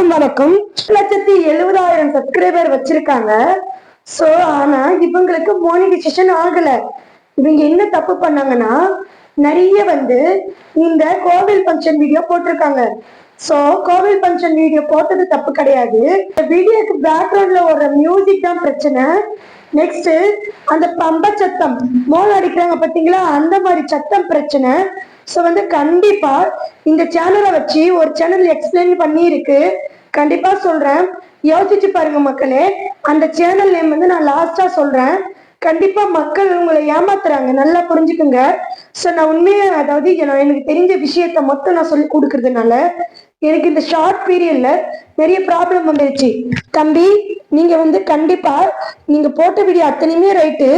எல்லாருக்கும் வணக்கம். லட்சத்தி எழுபதாயிரம் சப்ஸ்கிரைபர் வச்சிருக்காங்க. சோ ஆனா இவங்களுக்கு மோனிடைசேஷன் ஆகல. இவங்க என்ன தப்பு பண்ணாங்கன்னா நிறைய வந்து இந்த கோவில் ஃபங்க்ஷன் வீடியோ போட்டிருக்காங்க. சோ கோவில் ஃபங்க்ஷன் வீடியோ போட்டது தப்பு கிடையாது. இந்த வீடியோக்கு பேக்ரவுண்ட்ல ஓடுற மியூசிக் தான் பிரச்சனை. நெக்ஸ்ட் அந்த பம்ப சத்தம். மோல் அடிக்கிறாங்க பாத்தீங்களா? அந்த மாதிரி சத்தம் பிரச்சனை. ஸோ வந்து கண்டிப்பா இந்த சேனலை வச்சு ஒரு சேனல் எக்ஸ்பிளைன் பண்ணி இருக்கு கண்டிப்பா சொல்றேன். யோசிச்சு பாருங்க மக்களே அந்த சேனல் நேம் வந்து நான் லாஸ்டா சொல்றேன். கண்டிப்பா மக்கள் உங்களை ஏமாத்துறாங்க. நல்லா புரிஞ்சுக்குங்க. ஸோ நான் உண்மையா அதாவது எனக்கு தெரிஞ்ச விஷயத்த மொத்தம் நான் சொல்லி கொடுக்கறதுனால எனக்கு இந்த ஷார்ட் பீரியட்ல நிறைய ப்ராப்ளம் வந்துருச்சு. தம்பி நீங்க வந்து கண்டிப்பா நீங்க போட்ட வீடியோ அத்தனையுமே ரைட்டு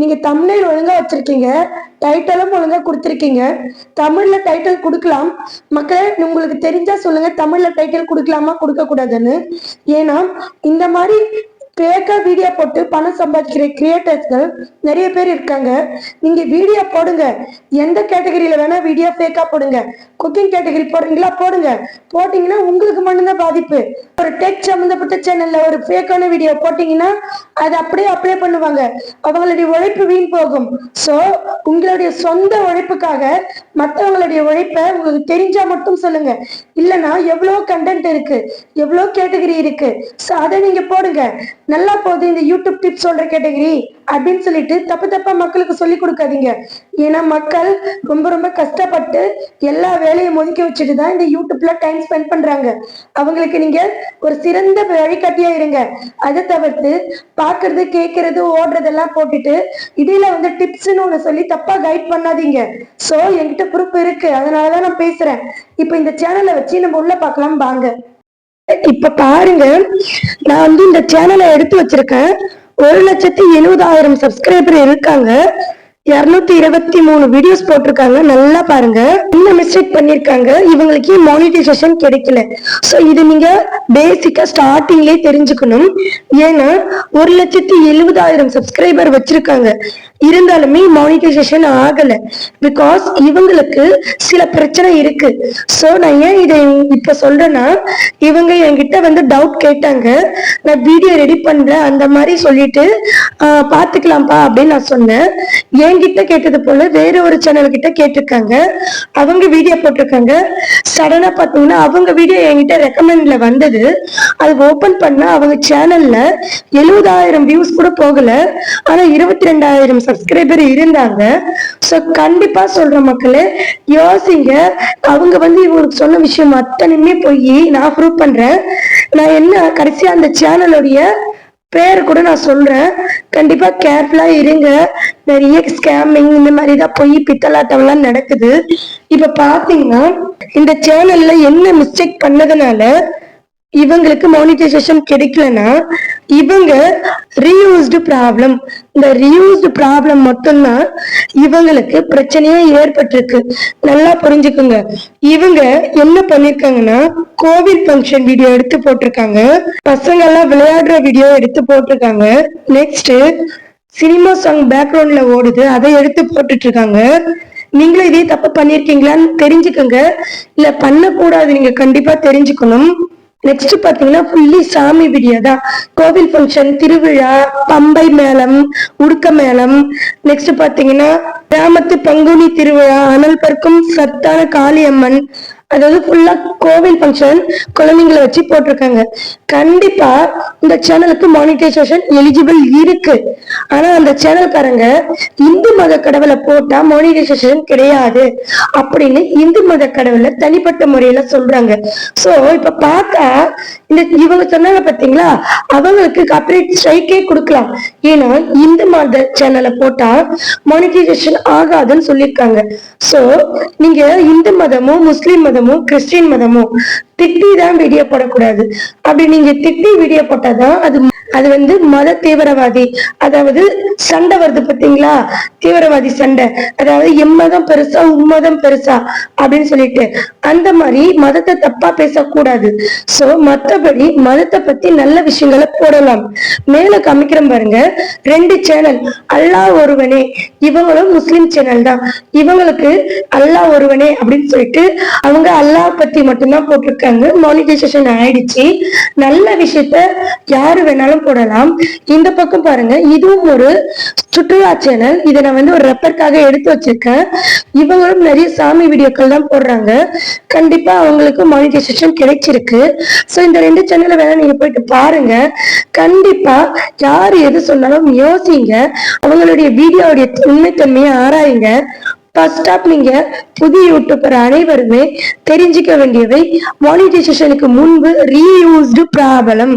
நீங்க தமிழில் ஒழுங்கா வச்சிருக்கீங்க. டைட்டலும் ஒழுங்கா கொடுத்துருக்கீங்க. தமிழ்ல டைட்டில் கொடுக்கலாம். மக்களே உங்களுக்கு தெரிஞ்சா சொல்லுங்க தமிழ்ல டைட்டில் கொடுக்கலாமா கொடுக்க கூடாதுன்னு ஏன்னா இந்த மாதிரி பேக்கா வீடியோ போட்டு பணம் சம்பாதிக்கிற கிரியேட்டர்ஸ்கள் நிறைய பேர் இருக்காங்க. நீங்க வீடியோ போடுங்க. எந்த கேட்டகரியில வேணா வீடியோ ஃபேக்கா போடுங்க. குக்கிங் கேட்டகரி போடுறீங்களா? போடுங்க. போட்டீங்கன்னா உங்களுக்கு மட்டும்தான் பாதிப்பு. ஒரு டெக் சம்மந்தப்பட்ட சேனல்ல ஒரு ஃபேக்கான வீடியோ போட்டீங்கன்னா அது அப்படியே அப்ளை பண்ணுவாங்க. அவங்களுடைய உழைப்பு வீண் போகும். சோ உங்களுடைய சொந்த உழைப்புக்காக மற்றவங்களுடைய உழைப்பை உங்களுக்கு தெரிஞ்சா மட்டும் சொல்லுங்க. இல்லைன்னா எவ்வளோ கண்டென்ட் இருக்கு. எவ்வளோ கேட்டகரி இருக்கு. ஸோ அதை நீங்க போடுங்க. நல்லா போகுது இந்த யூடியூப் டிப்ஸ் சொல்ற கேட்டகரி அப்படின்னு சொல்லிட்டு தப்பு தப்பா மக்களுக்கு சொல்லி கொடுக்காதீங்க. ஏன்னா மக்கள் ரொம்ப ரொம்ப கஷ்டப்பட்டு எல்லா வேலையும் ஒதுக்கி வச்சுட்டு தான் இந்த யூடியூப்ல டைம் ஸ்பெண்ட் பண்றாங்க. அவங்களுக்கு நீங்க ஒரு சிறந்த வழிகாட்டியா இருங்க. அதை தவிர்த்து பாக்குறது கேட்கறது ஓடுறதெல்லாம் போட்டுட்டு இடையில வந்து டிப்ஸ்னு ஒண்ணு சொல்லி தப்பா கைட் பண்ணாதீங்க. சோ என்கிட்ட ப்ரூஃப் இருக்கு. அதனாலதான் நான் பேசுறேன். இப்போ இந்த சேனலை வச்சு நம்ம உள்ள பார்க்கலாம். வாங்க. இப்ப பாருங்க நான் வந்து இந்த சேனலை எடுத்து வச்சிருக்கேன். ஒரு லட்சத்தி எழுபதாயிரம் சப்ஸ்கிரைபர் இருக்காங்க. இருநூத்தி இருபத்தி மூணு வீடியோஸ் போட்டிருக்காங்க. நல்லா பாருங்க. இன்னும் மிஸ்டேக் பண்ணிருக்காங்க? இவங்களுக்கு மானிட்டைசேஷன் கிடைக்கல. சோ இது நீங்க பேசிக்கா ஸ்டார்டிங்லயே தெரிஞ்சுக்கணும். ஏன்னா ஒரு லட்சத்தி எழுபதாயிரம் சப்ஸ்கிரைபர் வச்சிருக்காங்க. இருந்தாலுமே மானிட்டைசேஷன் ஆகல. பிகாஸ் இவங்களுக்கு சில பிரச்சனை இருக்கு. சோ நான் ஏன் இதை இப்ப சொல்றேன்னா இவங்க என்கிட்ட வந்து டவுட் கேட்டாங்க. நான் வீடியோ ரெடி பண்றேன். அந்த மாதிரி சொல்லிட்டு பாத்துக்கலாம்ப்பா அப்படின்னு நான் சொன்னேன். ஏன் என்கிட்ட கேட்டது போல வேற ஒரு சேனல் கிட்ட கேட்டிருக்காங்க. அவங்க வீடியோ போட்டிருக்காங்க. சடனா பார்த்தீங்கன்னா அவங்க வீடியோ என்கிட்ட ரெக்கமெண்ட்ல வந்தது. அது ஓபன் பண்ண அவங்க சேனல்ல எழுபதாயிரம் வியூஸ் கூட போகல. ஆனா இருபத்தி ரெண்டாயிரம் சப்ஸ்கிரைபர் இருந்தாங்க. சோ கண்டிப்பா சொல்ற மக்களே யோசிங்க. அவங்க வந்து இவங்களுக்கு சொன்ன விஷயம் அத்தனையுமே போய் நான் ப்ரூவ் பண்றேன். நான் என்ன கடைசியா அந்த சேனலுடைய பேர் கூட நான் சொல்றேன். கண்டிப்பா கேர்ஃபுல்லா இருங்க. நிறைய ஸ்கேமிங் இந்த மாதிரி தான் போய் பித்தலாட்டம் எல்லாம் நடக்குது. இப்ப பாத்தீங்கன்னா இந்த சேனல்ல என்ன மிஸ்டேக் பண்ணதுனால இவங்களுக்கு மானிட்டைசேஷன் கிடைக்கலன்னா இவங்க ரீயூஸ்டு ப்ராப்ளம் இந்த ரீயூஸ்டு ப்ராப்ளம் மட்டும்தான் இவங்களுக்கு பிரச்சனையே ஏற்பட்டிருக்கு. நல்லா புரிஞ்சுக்குங்க. இவங்க என்ன பண்ணிருக்காங்கன்னா கோவில் ஃபங்க்ஷன் வீடியோ எடுத்து போட்டிருக்காங்க. பசங்க எல்லாம் விளையாடுற வீடியோ எடுத்து போட்டிருக்காங்க. நெக்ஸ்ட் சினிமா சாங் பேக்ரவுண்ட்ல ஓடுது. அதை எடுத்து போட்டுட்டு இருக்காங்க நீங்களும் இதே தப்பு பண்ணிருக்கீங்களான்னு தெரிஞ்சுக்கோங்க. இல்ல பண்ணக்கூடாது. நீங்க கண்டிப்பா தெரிஞ்சுக்கணும். நெக்ஸ்ட் பாத்தீங்கன்னா ஃபுல்லி சாமி வீடியோ தான். கோவில் ஃபங்க்ஷன் திருவிழா பம்பை மேளம் உடுக்க மேளம். நெக்ஸ்ட் பாத்தீங்கன்னா கிராமத்து பங்குனி திருவிழா அனல் பறக்கும் சத்தான காளியம்மன். அதாவது ஃபுல்லா கோவில் ஃபங்க்ஷன் குழந்தைங்களை வச்சு போட்டிருக்காங்க. கண்டிப்பா இந்த சேனலுக்கு மானிட்டைசேஷன் எலிஜிபிள் இருக்கு. ஆனா அந்த சேனல்காரங்க இந்து மத கடவுளை போட்டா மானிட்டைசேஷன் கிடையாது அப்படின்னு இந்து மத கடவுளை தனிப்பட்ட முறையில சொல்றாங்க. சோ இப்ப பார்த்தா இந்த இவங்க சொன்னாங்க பாத்தீங்களா? அவங்களுக்கு காப்பரேட் ஸ்ட்ரைக்கே கொடுக்கலாம். ஏன்னா இந்து மத சேனலை போட்டா மானிட்டைசேஷன் ஆகாதுன்னு சொல்லியிருக்காங்க. சோ நீங்க இந்து மதமும் முஸ்லீம் மதம் மதமும் கிறிஸ்டின் மதமும் திட்டி தான் வீடியோ போடக்கூடாது அப்படி நீங்க திட்டி வீடியோ போட்டாதான் அது அது வந்து மத தீவிரவாதி. அதாவது சண்டை வருது பாத்தீங்களா தீவிரவாதி சண்டை. அதாவது எம்மதம் பெருசா உம்மதம் பெருசா அப்படின்னு சொல்லிட்டு. அந்த மாதிரி மதத்தை தப்பா பேசக்கூடாது. சோ மத்தபடி மதத்தை பத்தி நல்ல விஷயங்களை போடலாம். மேல காமிக்கிற பாருங்க. ரெண்டு சேனல் அல்லாஹ் ஒருவனே. இவங்களும் முஸ்லிம் சேனல் தான். இவங்களுக்கு அல்லாஹ் ஒருவனே அப்படின்னு சொல்லிட்டு அவங்க அல்லாஹ் பத்தி மட்டும்தான் போட்டிருக்காங்க. பண்ணிட்டாங்க மானிட்டைசேஷன் ஆயிடுச்சு. நல்ல விஷயத்த யாரு வேணாலும் போடலாம். இந்த பக்கம் பாருங்க. இதுவும் ஒரு சுற்றுலா சேனல் இதை நான் வந்து ஒரு ரெப்பருக்காக எடுத்து வச்சிருக்கேன். இவங்களும் நிறைய சாமி வீடியோக்கள் தான் போடுறாங்க. கண்டிப்பா அவங்களுக்கு மானிட்டைசேஷன் கிடைச்சிருக்கு. ஸோ இந்த ரெண்டு சேனலை வேணா நீங்க போயிட்டு பாருங்க. கண்டிப்பா யார் எது சொன்னாலும் யோசிங்க. அவங்களுடைய வீடியோடைய உண்மைத்தன்மையை ஆராயுங்க. ஃபர்ஸ்ட் ஸ்டாப் நீங்க புதிய யூடியூபர் அனைவருமே தெரிஞ்சுக்க வேண்டியவை மானிட்டைசேஷனுக்கு முன்பு ரீயூஸ்டு ப்ராப்ளம்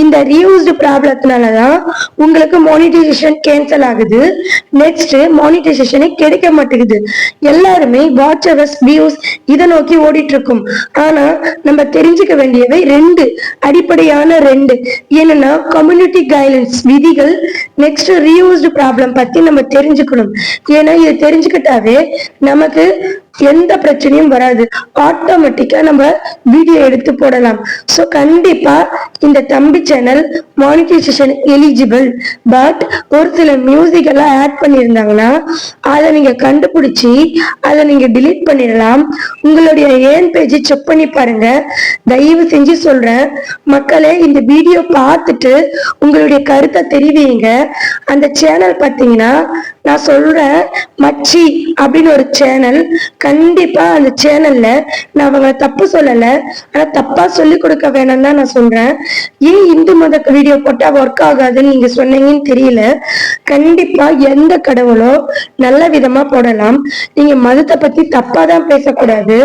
இந்த ரீயூஸ்டு ப்ராப்ளத்தினால தான் உங்களுக்கு மானிட்டைசேஷன் கேன்சல் ஆகுது. நெக்ஸ்ட் மானிட்டைசேஷனே கிடைக்க மாட்டேங்குது. எல்லாருமே வாட்ச் அவர்ஸ் வியூஸ் இதை நோக்கி ஓடிட்டு இருக்கும் ஆனா நம்ம தெரிஞ்சுக்க வேண்டியவை ரெண்டு. அடிப்படையான ரெண்டு. என்னன்னா கம்யூனிட்டி கைடன்ஸ் விதிகள். நெக்ஸ்ட் ரீயூஸ்டு ப்ராப்ளம் பத்தி நம்ம தெரிஞ்சுக்கணும். ஏன்னா இதை தெரிஞ்சுக்கிட்டாவே நமக்கு எந்த பிரச்சனையும் வராது. ஆட்டோமேட்டிக்கா நம்ம வீடியோ எடுத்து போடலாம். ஸோ கண்டிப்பா இந்த தம்பி சேனல் மானிட்டைசேஷன் எலிஜிபிள் பட் ஒரு சில மியூசிக் எல்லாம் ஆட் பண்ணியிருந்தாங்கன்னா அதை நீங்க கண்டுபிடிச்சி அதை நீங்க டிலீட் பண்ணிடலாம். உங்களுடைய ஏன் பேஜை செக் பண்ணி பாருங்க. தயவு செஞ்சு சொல்றேன். மக்களே இந்த வீடியோ பார்த்துட்டு உங்களுடைய கருத்தை தெரிவிங்க. அந்த சேனல் பார்த்தீங்கன்னா நான் சொல்றேன் மச்சி அப்படின்னு ஒரு சேனல் கண்டிப்பா அந்த சேனல்ல நான் அவங்க தப்பு சொல்லல. ஆனா தப்பா சொல்லி கொடுக்க வேணாம்னு தான் நான் சொல்றேன். ஏன் இந்து மத வீடியோ போட்டா ஒர்க் ஆகாதுன்னு நீங்க சொன்னீங்கன்னு தெரியல. கண்டிப்பா எந்த கடவுளோ நல்ல விதமா போடலாம். நீங்க மதத்தை பத்தி தப்பா தான் பேசக்கூடாது.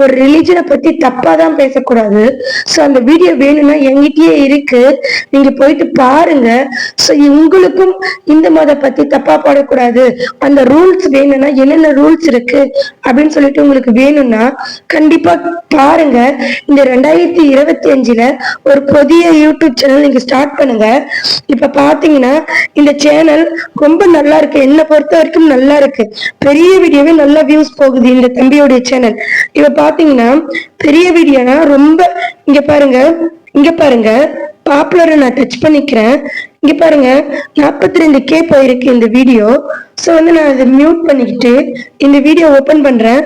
ஒரு ரிலிஜனை பத்தி தப்பா தான் பேசக்கூடாது. ஸோ அந்த வீடியோ வேணும்னா என்கிட்டயே இருக்கு. நீங்க போயிட்டு பாருங்க. ஸோ உங்களுக்கும் இந்த மத பத்தி தப்பா போடக்கூடாது. அந்த ரூல்ஸ் வேணும்னா என்னென்ன ரூல்ஸ் இருக்கு? அப்படின்னு சொல்லிட்டு உங்களுக்கு வேணும்னா கண்டிப்பா பாருங்க. இந்த ரெண்டாயிரத்தி இருபத்தி அஞ்சுல ஒரு புதிய யூடியூப் சேனல் நீங்க ஸ்டார்ட் பண்ணுங்க. இப்ப பாத்தீங்கன்னா இந்த சேனல் ரொம்ப நல்லா இருக்கு. என்னை பொறுத்த வரைக்கும் நல்லா இருக்கு. பெரிய வீடியோவே நல்லா வியூஸ் போகுது இந்த தம்பியோடைய சேனல். இப்ப பாத்தீங்கன்னா பெரிய வீடியோனா ரொம்ப இங்க பாருங்க இங்க பாருங்க. பாப்புலரை நான் டச் பண்ணிக்கிறேன். இங்க பாருங்க நாற்பத்தி ரெண்டு கே போயிருக்கு இந்த வீடியோ ஸோ வந்து நான் அதை மியூட் பண்ணிக்கிட்டு இந்த வீடியோ ஓபன் பண்றேன்.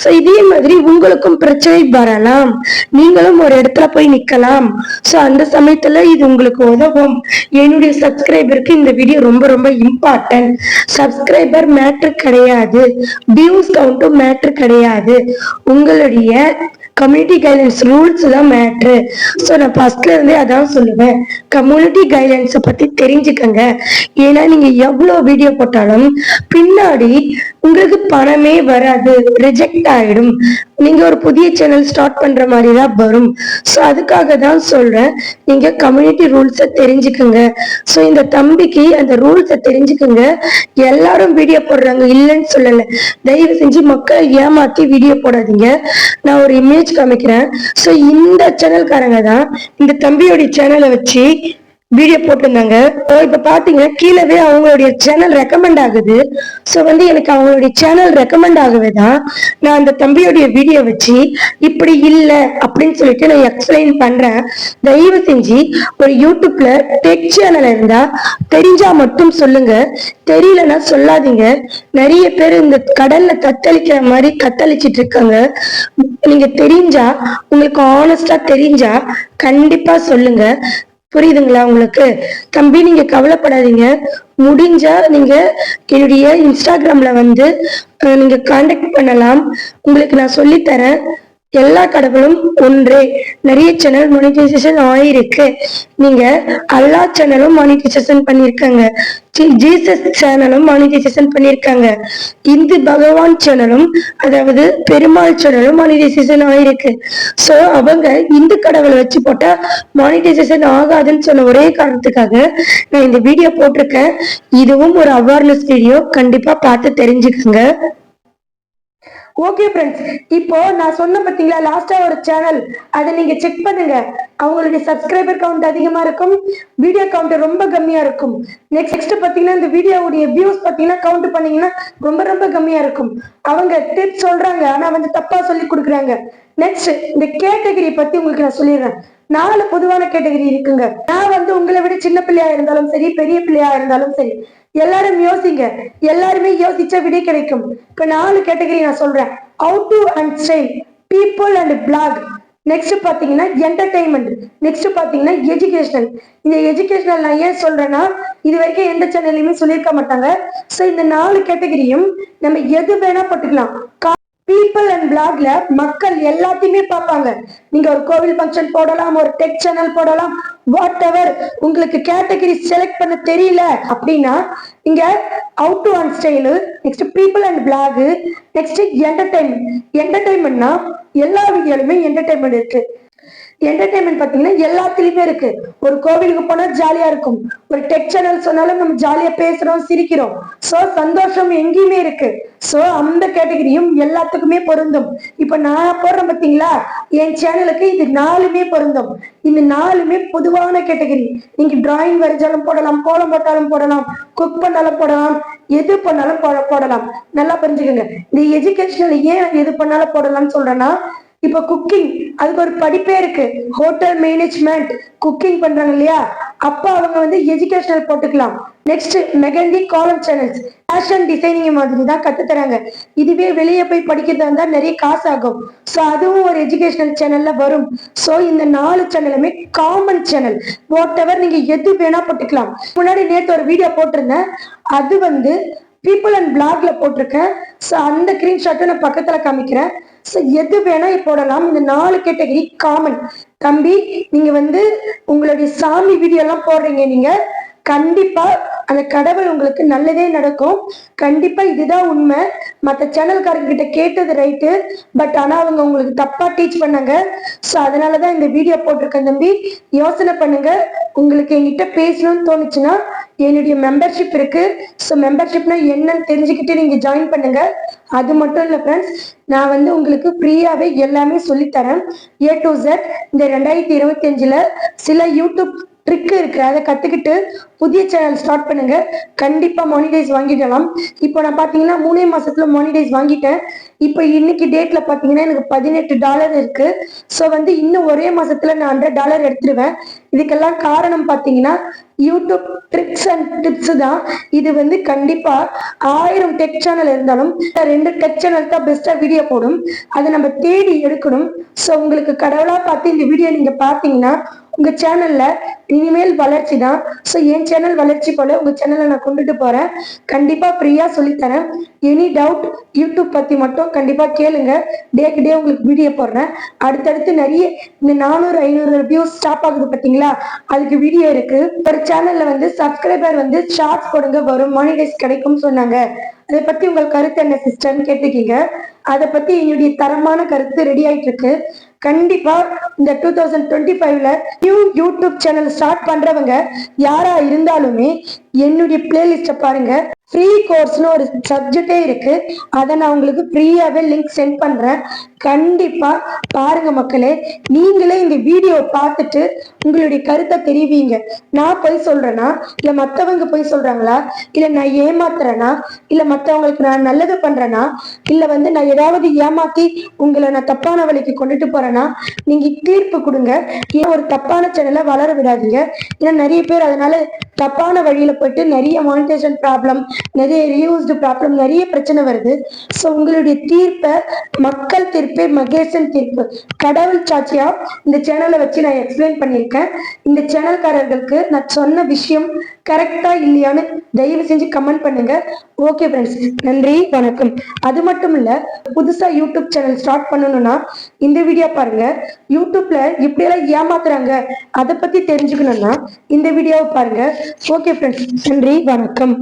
ஸோ இதே மாதிரி உங்களுக்கும் பிரச்சனை வரலாம். நீங்களும் ஒரு இடத்துல போய் நிக்கலாம். ஸோ அந்த சமயத்துல இது உங்களுக்கு உதவும். என்னுடைய சப்ஸ்கிரைபருக்கு இந்த வீடியோ ரொம்ப ரொம்ப இம்பார்ட்டன்ட் சப்ஸ்கிரைபர் மேட்ரு கிடையாது. வியூஸ் கவுண்ட்டும் மேட்ரு கிடையாது. உங்களுடைய கம்யூனிட்டி கைட்லைன்ஸ் ரூல்ஸ் தான் மேட்ரு ஸோ நான் ஃபர்ஸ்ட்ல இருந்தே அதான் சொல்லுவேன். கம்யூனிட்டி கைட்லைன்ஸை பத்தி தெரிஞ்சுக்கங்க. ஏன்னா நீங்க எவ்வளோ வீடியோ போட்டாலும் பின்னாடி உங்களுக்கு பணமே வராது. ரிஜெக்ட் ஆயிடும். நீங்க ஒரு புதிய சேனல் ஸ்டார்ட் பண்ற மாதிரி தான் வரும். ஸோ அதுக்காக தான் சொல்றேன். நீங்க கம்யூனிட்டி ரூல்ஸை தெரிஞ்சுக்குங்க. ஸோ இந்த தம்பிக்கு அந்த ரூல்ஸை தெரிஞ்சுக்குங்க. எல்லாரும் வீடியோ போடுறாங்க. இல்லைன்னு சொல்லல. தயவு செஞ்சு மக்களை ஏமாத்தி வீடியோ போடாதீங்க. நான் ஒரு இமேஜ் காமிக்கிறேன். ஸோ இந்த சேனல்காரங்க தான் இந்த தம்பியோடைய சேனலை வச்சு வீடியோ போட்டிருந்தாங்க. So, இப்போ பாத்தீங்கன்னா கீழவே அவங்களுடைய சேனல் ரெக்கமெண்ட் ஆகுது. ஸோ வந்து எனக்கு அவங்களுடைய சேனல் ரெக்கமெண்ட் ஆகவே தான் நான் அந்த தம்பியோடைய வீடியோ வச்சு இப்படி இல்லை அப்படின்னு சொல்லிட்டு நான் எக்ஸ்பிளைன் பண்ணுறேன் தயவு செஞ்சு ஒரு யூடியூப்ல டெக் சேனல் இருந்தால் தெரிஞ்சா மட்டும் சொல்லுங்க. தெரியலன்னா சொல்லாதீங்க. நிறைய பேர் இந்த கடல்ல தத்தளிக்கிற மாதிரி தத்தளிச்சிட்டு இருக்காங்க. நீங்க தெரிஞ்சா உங்களுக்கு ஆனஸ்டா தெரிஞ்சா கண்டிப்பா சொல்லுங்க. புரியுதுங்களா உங்களுக்கு? தம்பி நீங்க கவலைப்படாதீங்க. முடிஞ்சா நீங்க என்னுடைய இன்ஸ்டாகிராம்ல வந்து நீங்க காண்டாக்ட் பண்ணலாம். உங்களுக்கு நான் சொல்லித் தரேன். எல்லா கடவுளும் ஒன்றே. நிறைய சேனல் மானிட்டைசேஷன் ஆயிருக்கு. நீங்க அல்லா சேனலும் மானிட்டைசேஷன் பண்ணிருக்காங்க. ஜீசஸ் சேனலும் மானிட்டைசேஷன் பண்ணிருக்காங்க. இந்து பகவான் சேனலும் அதாவது பெருமாள் சேனலும் மானிட்டைசேஷன் ஆயிருக்கு. சோ அவங்க இந்து கடவுளை வச்சு போட்டா மானிட்டைசேஷன் ஆகாதுன்னு சொன்ன ஒரே காரணத்துக்காக நான் இந்த வீடியோ போட்டிருக்கேன். இதுவும் ஒரு அவேர்னஸ் வீடியோ கண்டிப்பா பார்த்து தெரிஞ்சுக்கோங்க. ஓகே ஃப்ரெண்ட்ஸ் இப்போ நான் சொன்ன பாத்தீங்களா லாஸ்டா ஒரு சேனல் அதை நீங்க செக் பண்ணுங்க. அவங்களுடைய சப்ஸ்கிரைபர் கவுண்ட் அதிகமா இருக்கும். வீடியோ கவுண்ட் ரொம்ப கம்மியா இருக்கும். நெக்ஸ்ட் நெக்ஸ்ட் பாத்தீங்கன்னா இந்த வீடியோவுடைய வியூஸ் பாத்தீங்கன்னா கவுண்ட் பண்ணீங்கன்னா ரொம்ப ரொம்ப கம்மியா இருக்கும். அவங்க டிப்ஸ் சொல்றாங்க. ஆனா வந்து தப்பா சொல்லி கொடுக்குறாங்க. நெக்ஸ்ட் இந்த கேட்டகரி பத்தி உங்களுக்கு நான் சொல்லிடுறேன். நாலு பொதுவான கேட்டகரி இருக்குங்க. நான் வந்து உங்களை விட சின்ன பிள்ளையா இருந்தாலும் சரி பெரிய பிள்ளையா இருந்தாலும் சரி எல்லாரும் யோசிங்க. எல்லாருமே யோசிச்சா விடை கிடைக்கும். இப்ப நாலு கேட்டகரி நான் சொல்றேன். How to and style people and blog next பார்த்தீங்கன்னா என்டர்டைன்மெண்ட் நெக்ஸ்ட் பார்த்தீங்கன்னா எஜுகேஷனல் இந்த எஜுகேஷனல் நான் ஏன் சொல்றேன்னா இது வரைக்கும் எந்த சேனல்லையுமே சொல்லியிருக்க மாட்டாங்க. ஸோ இந்த நாலு கேட்டகரியும் நம்ம எது வேணா போட்டுக்கலாம். பீப்புள் அண்ட் பிளாக்ல மக்கள் எல்லாத்தையுமே பார்ப்பாங்க. நீங்க ஒரு கோவில் ஃபங்க்ஷன் போடலாம் ஒரு டெக் சேனல் போடலாம் வாட் எவர் உங்களுக்கு கேட்டகரி செலக்ட் பண்ண தெரியல அப்படின்னா இங்க how to on style next people and blog next entertainment என்டர்டைன்மெண்ட்னா எல்லா வீடியோலுமே என்டர்டைன்மெண்ட் இருக்கு. என்டர்டைன்மெண்ட் பாத்தீங்கன்னா எல்லாத்துலயுமே இருக்கு. ஒரு கோவிலுக்கு போனா ஜாலியா இருக்கும். ஒரு டெக் சேனல் சொன்னாலும் நம்ம ஜாலியா பேசுறோம் சிரிக்கிறோம். சோ சந்தோஷம் எங்கேயுமே இருக்கு. சோ அந்த கேட்டகரியும் எல்லாத்துக்குமே பொருந்தும். இப்ப நான் போடுறேன் பாத்தீங்களா என் சேனலுக்கு இது நாலுமே பொருந்தும். இந்த நாலுமே பொதுவான கேட்டகரி நீங்க டிராயிங் வரைஞ்சாலும் போடலாம் கோலம் போட்டாலும் போடலாம் குக் பண்ணாலும் போடலாம் எது பண்ணாலும் போடலாம். நல்லா புரிஞ்சுக்கோங்க. இந்த எஜுகேஷனல் ஏன் எது பண்ணாலும் போடலாம்னு சொல்றேன்னா இப்ப குக்கிங் அதுக்கு ஒரு படிப்பே இருக்கு. ஹோட்டல் மேனேஜ்மெண்ட் குக்கிங் பண்றாங்க இல்லையா? அப்ப அவங்க வந்து எஜுகேஷனல் போட்டுக்கலாம். நெக்ஸ்ட் மெகந்தி காலம் சேனல்ஸ் ஃபேஷன் டிசைனிங் மாதிரி தான் கத்து தராங்க இதுவே வெளியே போய் படிக்கிறதா இருந்தா நிறைய காசு ஆகும். ஸோ அதுவும் ஒரு எஜுகேஷனல் சேனல்ல வரும். ஸோ இந்த நாலு சேனலுமே காமன் சேனல் வாட் எவர் நீங்க எது வேணா போட்டுக்கலாம். முன்னாடி நேற்று ஒரு வீடியோ போட்டிருந்தேன். அது வந்து பீப்புள் அண்ட் பிளாக்ல போட்டிருக்கேன். ஸோ அந்த ஸ்கிரீன்ஷாட்டை நான் பக்கத்துல காமிக்கிறேன். ஸோ எது வேணா போடலாம். இந்த நாலு கேட்டகரி காமன் தம்பி நீங்க வந்து உங்களுடைய சாமி வீடியோ எல்லாம் போடுறீங்க நீங்க. கண்டிப்பா அந்த கடவுள் உங்களுக்கு நல்லதே நடக்கும். கண்டிப்பா இதுதான் உண்மை. மற்ற சேனல்காரங்க கிட்ட கேட்டது ரைட்டு. பட் ஆனா அவங்க உங்களுக்கு தப்பா டீச் பண்ணாங்க. ஸோ அதனாலதான் இந்த வீடியோ போட்டிருக்கேன் தம்பி. யோசனை பண்ணுங்க. உங்களுக்கு என்கிட்ட பேசணும்னு தோணுச்சுன்னா என்னுடைய மெம்பர்ஷிப் இருக்கு. ஸோ மெம்பர்ஷிப்னா என்னன்னு தெரிஞ்சுக்கிட்டு நீங்க ஜாயின் பண்ணுங்க. அது மட்டும் இல்லை ஃப்ரெண்ட்ஸ் நான் வந்து உங்களுக்கு ஃப்ரீயாவே எல்லாமே சொல்லித்தரேன். ஏ டு ஜெட் இந்த ரெண்டாயிரத்தி இருபத்தி அஞ்சுல சில யூடியூப் ட்ரிக் இருக்கு. அதை கத்துக்கிட்டு புதிய சேனல் ஸ்டார்ட் பண்ணுங்க. கண்டிப்பா மானிடைஸ் வாங்கிடலாம். இப்போ நான் பாத்தீங்கன்னா மூணே மாசத்துல மானிடைஸ் வாங்கிட்டேன். இப்போ இன்னைக்கு டேட்ல பாத்தீங்கன்னா எனக்கு பதினெட்டு டாலர் இருக்கு. ஸோ வந்து இன்னும் ஒரே மாசத்துல நான் ஹண்ட்ரட் டாலர் எடுத்துருவேன். இதுக்கெல்லாம் காரணம் பாத்தீங்கன்னா யூடியூப் ட்ரிக்ஸ் அண்ட் டிப்ஸ் தான். இது வந்து கண்டிப்பா ஆயிரம் டெக் சேனல் இருந்தாலும் ரெண்டு டெக் சேனல் தான் பெஸ்டா வீடியோ போடும். அதை நம்ம தேடி எடுக்கணும். ஸோ உங்களுக்கு கடவுளா பார்த்து இந்த வீடியோ நீங்க பாத்தீங்கன்னா உங்க சேனல்ல இனிமேல் வளர்ச்சி தான். ஸோ என் சேனல் வளர்ச்சி போல உங்க சேனலை நான் கொண்டுட்டு போறேன். கண்டிப்பா ஃப்ரீயா சொல்லித்தரேன். எனி டவுட் யூடியூப் பத்தி மட்டும் கண்டிப்பா கேளுங்க. டேக்கு டே உங்களுக்கு வீடியோ போடுறேன். அடுத்தடுத்து நிறைய இந்த நானூறு ஐநூறு வியூஸ் ஸ்டாப் ஆகுது பாத்தீங்களா அதுக்கு வீடியோ இருக்கு. ஒரு சேனல்ல வந்து சப்ஸ்கிரைபர் வந்து ஷார்ட்ஸ் கொடுங்க வரும். மானிடைஸ் கிடைக்கும்னு சொன்னாங்க. அதை பத்தி உங்கள் கருத்து என்ன சிஸ்டர்னு கேட்டிருக்கீங்க அதை பத்தி என்னுடைய தரமான கருத்து ரெடி ஆயிட்டு இருக்கு கண்டிப்பா இந்த டூ தௌசண்ட் டுவெண்ட்டி ஃபைவ்ல நியூ யூடியூப் சேனல் ஸ்டார்ட் பண்றவங்க யாரா இருந்தாலுமே என்னுடைய பிளேலிஸ்ட்டை பாருங்க. ஃப்ரீ கோர்ஸ்னு ஒரு சப்ஜெக்டே இருக்கு. அதை நான் உங்களுக்கு ஃப்ரீயாவே லிங்க் சென்ட் பண்றேன். கண்டிப்பா பாருங்க மக்களே நீங்களே இந்த வீடியோ பார்த்துட்டு உங்களுடைய கருத்தை தெரிவிங்க. நான் போய் சொல்கிறேன்னா இல்ல மத்தவங்க போய் சொல்றாங்களா? இல்ல நான் ஏமாத்துறேனா? இல்ல மத்தவங்களுக்கு நான் நல்லது பண்ணுறேன்னா இல்ல வந்து நான் ஏதாவது ஏமாத்தி உங்களை நான் தப்பான வழிக்கு கொண்டுட்டு போறேன்னா நீங்க தீர்ப்பு கொடுங்க. ஏன் ஒரு தப்பான சேனலை வளர விடாதீங்க. ஏன்னா நிறைய பேர் அதனால தப்பான வழியில போயிட்டு நிறைய மானிட்டேஷன் ப்ராப்ளம் நிறைய ரியூஸ்டு ப்ராப்ளம் நிறைய பிரச்சனை வருது. ஸோ உங்களுடைய தீர்ப்பை மக்கள் தீர்ப்பே மகேசன் தீர்ப்பு கடவுள் சாட்சியா இந்த சேனலை வச்சு நான் எக்ஸ்பிளைன் பண்ணியிருக்கேன். இந்த சேனல்காரர்களுக்கு நான் சொன்ன விஷயம் கரெக்டா இல்லையான்னு தயவு செஞ்சு கமெண்ட் பண்ணுங்க. ஓகே ஃப்ரெண்ட்ஸ் நன்றி வணக்கம். அது மட்டும் இல்ல புதுசா யூடியூப் சேனல் ஸ்டார்ட் பண்ணணும்னா இந்த வீடியோ பாருங்க. யூடியூப்ல இப்படியெல்லாம் ஏமாத்துறாங்க. அதை பத்தி தெரிஞ்சுக்கணும்னா இந்த வீடியோவை பாருங்க. ஓகே ஃப்ரெண்ட்ஸ் நன்றி வணக்கம்.